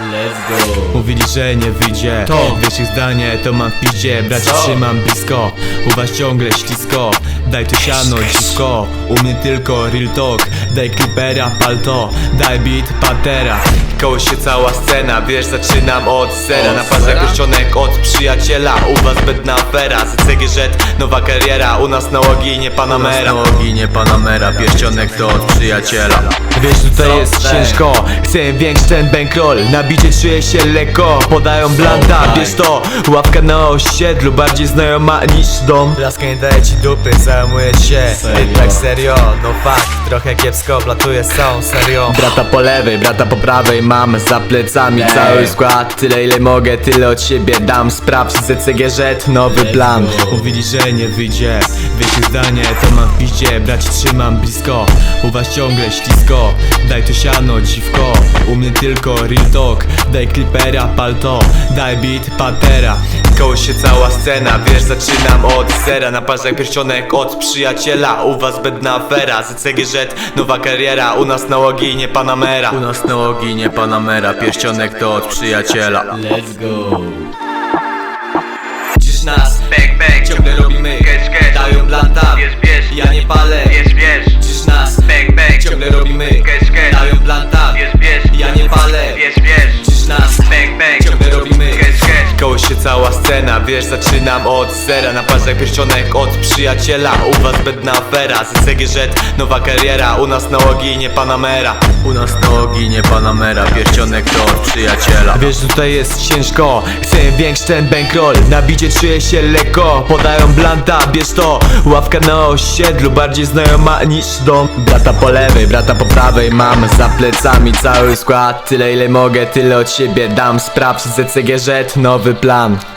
Let's go Mówili, że nie wyjdzie To. Wiesz ich zdanie, to mam w piździe Bracie Co? trzymam blisko U was ciągle ślisko Daj tu siano, dziwko U mnie tylko real talk. Daj klipera, palto Daj beat, patera Koło się cała scena Wiesz, zaczynam od zera. Od Na parze pierścionek od przyjaciela U was bedna afera. ZCG Jet, nowa kariera U nas na łoginie Panamera U nas na łoginie Panamera Pierścionek to od przyjaciela. Wiesz, tutaj jest ciężko Chcę większy ten bankroll. Na bicie czuję się lekko Podają blanta, daj. bierz to Ławka na osiedlu Bardziej znajoma niż dom. Laska nie daje ci dupy, zajmuję się? Ej, Tak serio, no fakt Trochę kiepsko, blatuję z całą serią. Brata po lewej, brata po prawej Mam za plecami Ej. cały skład. Tyle ile mogę, tyle od siebie dam. Sprawdź ZCG Jet, nowy plan. Mówili, że nie wyjdzie. Wiecie zdanie, to mam w piździe. Braci trzymam blisko. U was ciągle ślisko. Daj tu siano, dziwko. U mnie tylko real talk. Daj klipera, palto. Daj beat, patera Koło się cała scena. Wiesz, zaczynam od zera. Na palcach pierścionek od przyjaciela. U was bedna afera. ZCG Jet, nowa kariera U nas na łoginie Panamera U nas na łoginie Panamera Pierścionek to od przyjaciela. Let's go. Dziś nas, bang bang, ciągle robimy. Dają blanta, się cała scena, wiesz zaczynam od zera. Na parze pierścionek od przyjaciela U was bedna afera, ZCG Jet, nowa kariera U nas na łoginie Panamera U nas na łoginie Panamera Pierścionek to od przyjaciela. Wiesz, tutaj jest ciężko Chcę większy ten bankroll. Na bicie czuję się lekko Podają blanta, bierz to. Ławka na osiedlu Bardziej znajoma niż dom. Brata po lewej, brata po prawej Mam za plecami cały skład. Tyle ile mogę, tyle od siebie dam. Sprawdź ZCG Jet, nowy plan Um.